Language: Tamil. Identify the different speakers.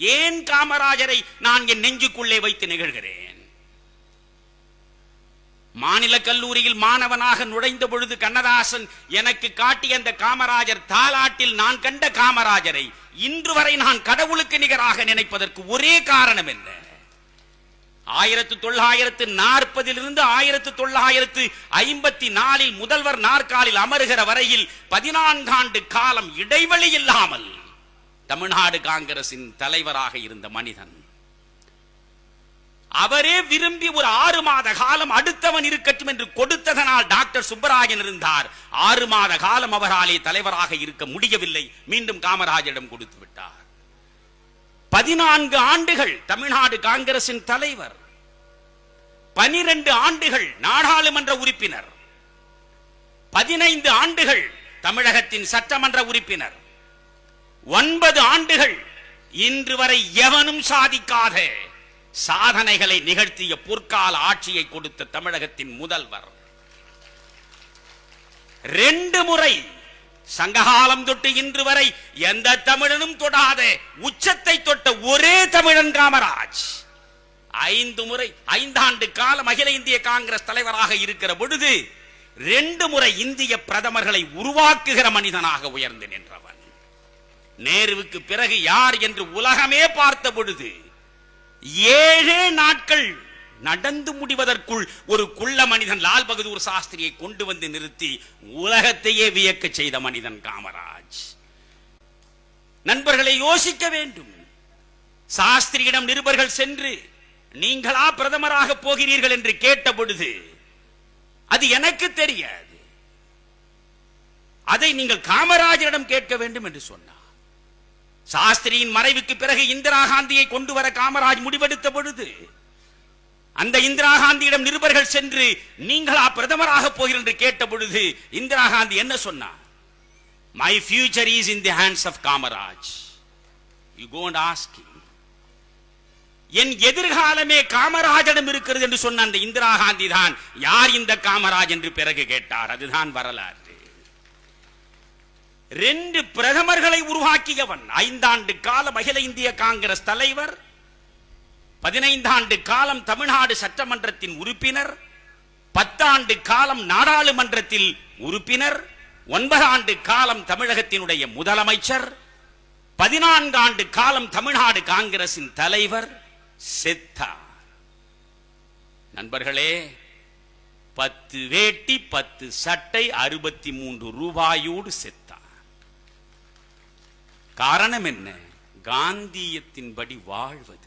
Speaker 1: ஏன் காமராஜரை நான் என் நெஞ்சுக்குள்ளே வைத்து நிகழ்கிறேன்? மாநில கல்லூரியில் மாணவனாக நுழைந்த பொழுது கண்ணதாசன் எனக்கு காட்டிய அந்த காமராஜர் தாலாட்டில் நான் கண்ட காமராஜரை இன்று வரை நான் கடவுளுக்கு நிகராக நினைப்பதற்கு ஒரே காரணம் என்ன? ஆயிரத்து தொள்ளாயிரத்து நாற்பதிலிருந்து ஆயிரத்து தொள்ளாயிரத்து ஐம்பத்தி நாலில் முதல்வர் நாற்காலில் அமருகிற வரையில் பதினான்காண்டு காலம் இடைவெளி இல்லாமல் தமிழ்நாடு காங்கிரசின் தலைவராக இருந்த மனிதன். அவரே விரும்பி ஒரு ஆறு மாத காலம் அடுத்தவன் இருக்கட்டும் என்று கொடுத்ததனால் டாக்டர் சுப்பராயன் இருந்தார். ஆறு மாத காலம் அவராலே தலைவராக இருக்க முடியவில்லை. மீண்டும் காமராஜரிடம் கொடுத்து விட்டார். பதினான்கு ஆண்டுகள் தமிழ்நாடு காங்கிரசின் தலைவர். பனிரெண்டு ஆண்டுகள் நாடாளுமன்ற உறுப்பினர். பதினைந்து ஆண்டுகள் தமிழகத்தின் சட்டமன்ற உறுப்பினர். ஒன்பது ஆண்டுகள் இன்று வரை எவனும் சாதிக்காத சாதனைகளை நிகழ்த்திய பொற்கால ஆட்சியை கொடுத்த தமிழகத்தின் முதல்வர். ரெண்டு முறை சங்ககாலம் தொட்டு இன்று வரை எந்த தமிழனும் தொடாத உச்சத்தை தொட்ட ஒரே தமிழன் காமராஜ் ஐந்து முறை ஐந்தாண்டு காலம் அகில இந்திய காங்கிரஸ் தலைவராக இருக்கிற பொழுது ரெண்டு முறை இந்திய பிரதமர்களை உருவாக்குகிற மனிதனாக உயர்ந்து நின்றவன். நேருவுக்கு பிறகு யார் என்று உலகமே பார்த்த பொழுது ஏழே நாட்கள் நடந்து முடிவதற்குள் ஒரு குள்ள மனிதன் லால் பகதூர் சாஸ்திரியை கொண்டு வந்து நிறுத்தி உலகத்தையே வியக்க செய்த மனிதன் காமராஜ். நண்பர்களை யோசிக்க வேண்டும். சாஸ்திரியிடம் நிருபர்கள் சென்று நீங்களா பிரதமராக போகிறீர்கள்? என்று கேட்ட பொழுது அது எனக்கு தெரியாது. அதை நீங்கள் காமராஜரிடம் கேட்க வேண்டும் என்று சொன்னார். சாஸ்திரியின் மறைவுக்கு பிறகு இந்திரா காந்தியை கொண்டு வர காமராஜ் முடிவெடுத்த பொழுது அந்த இந்திரா காந்தியிடம் நிருபர்கள் சென்று நீங்களா பிரதமராக போகிறீர்கள் என்று கேட்ட பொழுது இந்திரா காந்தி என்ன சொன்னார் my future is in the hands of Kamaraj. You go and ask என் எதிர்காலமே காமராஜிடம் இருக்கிறது என்று சொன்ன அந்த இந்திரா காந்தி தான் யார் இந்த காமராஜ்? என்று பிறகு கேட்டார். அதுதான் வரலாறு. ரெண்டு பிரதமர்களை உருவாக்கியவன். ஐந்தாண்டு காலம் அகில இந்திய காங்கிரஸ் தலைவர் பதினைந்தாண்டு காலம் தமிழ்நாடு சட்டமன்றத்தின் உறுப்பினர் பத்தாண்டு காலம் நாடாளுமன்றத்தில் உறுப்பினர் ஒன்பதாண்டு காலம் தமிழகத்தினுடைய முதலமைச்சர் பதினான்கு ஆண்டு காலம் தமிழ்நாடு காங்கிரசின் தலைவர் செத்தார் நண்பர்களே பத்து வேட்டி பத்து சட்டை அறுபத்தி மூன்று ரூபாயோடு செத்தார் காரணம் என்ன? காந்தியத்தின்படி வாழ்வது.